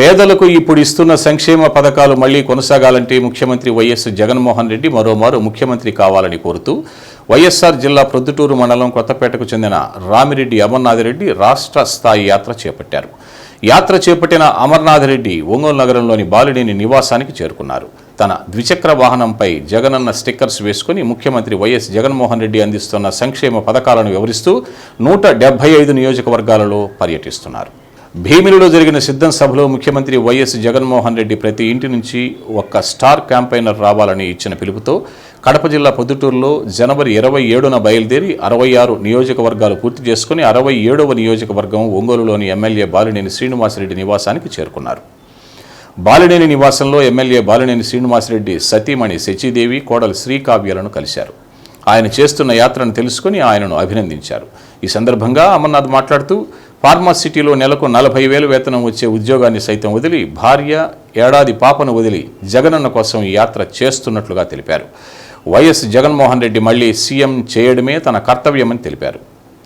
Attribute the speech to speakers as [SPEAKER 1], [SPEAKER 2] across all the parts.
[SPEAKER 1] పేదలకు ఇప్పుడు ఇస్తున్న సంక్షేమ పథకాలు మళ్ళీ కొనసాగాలంటే ముఖ్యమంత్రి వైఎస్ జగన్మోహన్ రెడ్డి మరోమారు ముఖ్యమంత్రి కావాలని కోరుతూ వైఎస్ఆర్ జిల్లా ప్రొద్దుటూరు మండలం కొత్తపేటకు చెందిన రామిరెడ్డి అమర్నాథ్ రెడ్డి రాష్ట్ర స్థాయి యాత్ర చేపట్టారు. యాత్ర చేపట్టిన అమర్నాథ్ రెడ్డి ఒంగోలు నగరంలోని బాలుడేని నివాసానికి చేరుకున్నారు. తన ద్విచక్ర వాహనంపై జగనన్న స్టిక్కర్స్ వేసుకుని ముఖ్యమంత్రి వైఎస్ జగన్మోహన్ రెడ్డి అందిస్తున్న సంక్షేమ పథకాలను వివరిస్తూ నూట ఐదు నియోజకవర్గాలలో పర్యటిస్తున్నారు. భీమిలిలో జరిగిన సిద్ధం సభలో ముఖ్యమంత్రి వైఎస్ జగన్మోహన్ రెడ్డి ప్రతి ఇంటి నుంచి ఒక్క స్టార్ క్యాంపైనర్ రావాలని ఇచ్చిన పిలుపుతో కడప జిల్లా పొద్దుటూరులో జనవరి ఇరవై ఏడున బయలుదేరి అరవై ఆరు నియోజకవర్గాలు పూర్తి చేసుకుని అరవై ఏడవ నియోజకవర్గం ఒంగోలులోని ఎమ్మెల్యే బాలినేని శ్రీనివాసరెడ్డి నివాసానికి చేరుకున్నారు. బాలినేని నివాసంలో ఎమ్మెల్యే బాలినేని శ్రీనివాసరెడ్డి సతీమణి శచీదేవి కోడలు శ్రీకావ్యాలను కలిశారు. ఆయన చేస్తున్న యాత్రను తెలుసుకుని ఆయనను అభినందించారు. ఈ సందర్భంగా అమర్నాథ్ మాట్లాడుతూ ఫార్మాసిటీలో నెలకు నలభై వేలు వేతనం వచ్చే ఉద్యోగాన్ని సైతం వదిలి భార్య ఏడాది పాపను వదిలి జగనన్న కోసం ఈ యాత్ర చేస్తున్నట్లుగా తెలిపారు. వైఎస్ జగన్మోహన్ రెడ్డి మళ్ళీ సీఎం చేయడమే తన కర్తవ్యమని తెలిపారు.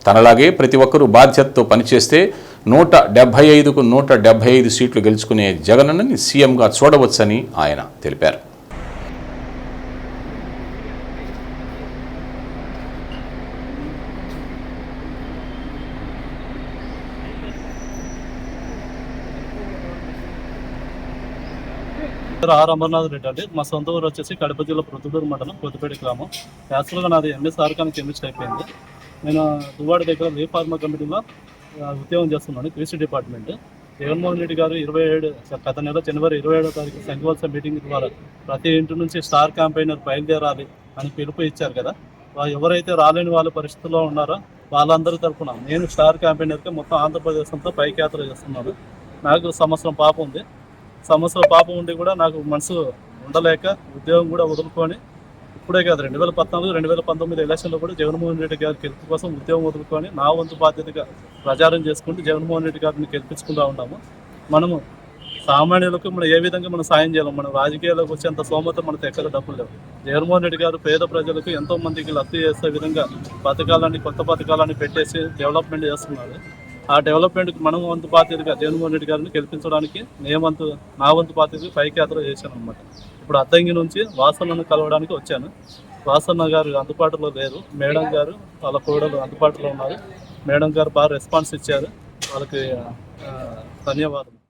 [SPEAKER 1] తనలాగే ప్రతి ఒక్కరూ బాధ్యతతో పనిచేస్తే నూట డెబ్బై ఐదుకు నూట డెబ్బై ఐదు సీట్లు గెలుచుకునే జగనన్నని సీఎంగా చూడవచ్చని ఆయన తెలిపారు.
[SPEAKER 2] ఆర్ అమర్నాథ్ రెడ్డి అండి. మా సొంత ఊరు వచ్చేసి కడప జిల్లా ప్రొద్దుటూరు మండలం కొత్తపేట గ్రామం. యాక్చువల్గా నాది ఎంఎస్ ఆర్కానికి కెమిస్ట్ అయిపోయింది. నేను దువ్వాడ దగ్గర లీ ఫార్మా కంపెనీలో ఉద్యోగం చేస్తున్నాను కృషి డిపార్ట్మెంట్. జగన్మోహన్ రెడ్డి గారు ఇరవై ఏడు గత నెల జనవరి ఇరవై ఏడో తారీఖు సంఘవలస మీటింగ్ ద్వారా ప్రతి ఇంటి నుంచి స్టార్ క్యాంపెయినర్ బయలుదేరాలి అని పిలుపు ఇచ్చారు కదా. ఎవరైతే రాలేని వాళ్ళ పరిస్థితుల్లో ఉన్నారో వాళ్ళందరి తరఫున నేను స్టార్ క్యాంపెయినర్కి మొత్తం ఆంధ్రప్రదేశ్ అంతా పైకి యాత్ర చేస్తున్నాను. నాకు సంవత్సరం పాప ఉంది. సంవత్సరం పాపం ఉండి కూడా నాకు మనసు ఉండలేక ఉద్యోగం కూడా వదులుకొని ఇప్పుడే కాదు రెండు వేల పద్నాలుగు రెండు వేల పంతొమ్మిది ఎలక్షన్లో కూడా జగన్మోహన్ రెడ్డి గారి గెలుపు కోసం ఉద్యోగం వదులుకొని నా వంతు బాధ్యతగా ప్రచారం చేసుకుంటూ జగన్మోహన్ రెడ్డి గారిని గెలిపించుకుంటూ ఉన్నాము. మనము సామాన్యులకు మనం ఏ విధంగా మనం సాయం చేయాలి? మనం రాజకీయాల్లోకి వచ్చేంత సోమత మనకు ఎక్కడ డబ్బులు లేవు. జగన్మోహన్ రెడ్డి గారు పేద ప్రజలకు ఎంతో మందికి లబ్ధి చేసే విధంగా పథకాలని కొత్త పథకాలని పెట్టేసి డెవలప్మెంట్ చేస్తున్నారు. ఆ డెవలప్మెంట్కి మనం వంతు బాధ్యతగా జగన్మోహన్ రెడ్డి గారిని గెలిపించడానికి నేను వంతు నా వంతు బాధ్యతగా పైకి యాత్ర చేశాను అనమాట ఇప్పుడు అద్దంగి నుంచి వాసనను కలవడానికి వచ్చాను. వాసన్న గారు అందుబాటులో లేరు. మేడం గారు వాళ్ళ కోడలు అందుబాటులో ఉన్నారు. మేడం గారు బాగా రెస్పాన్స్ ఇచ్చారు. వాళ్ళకి ఆ, ధన్యవాదాలు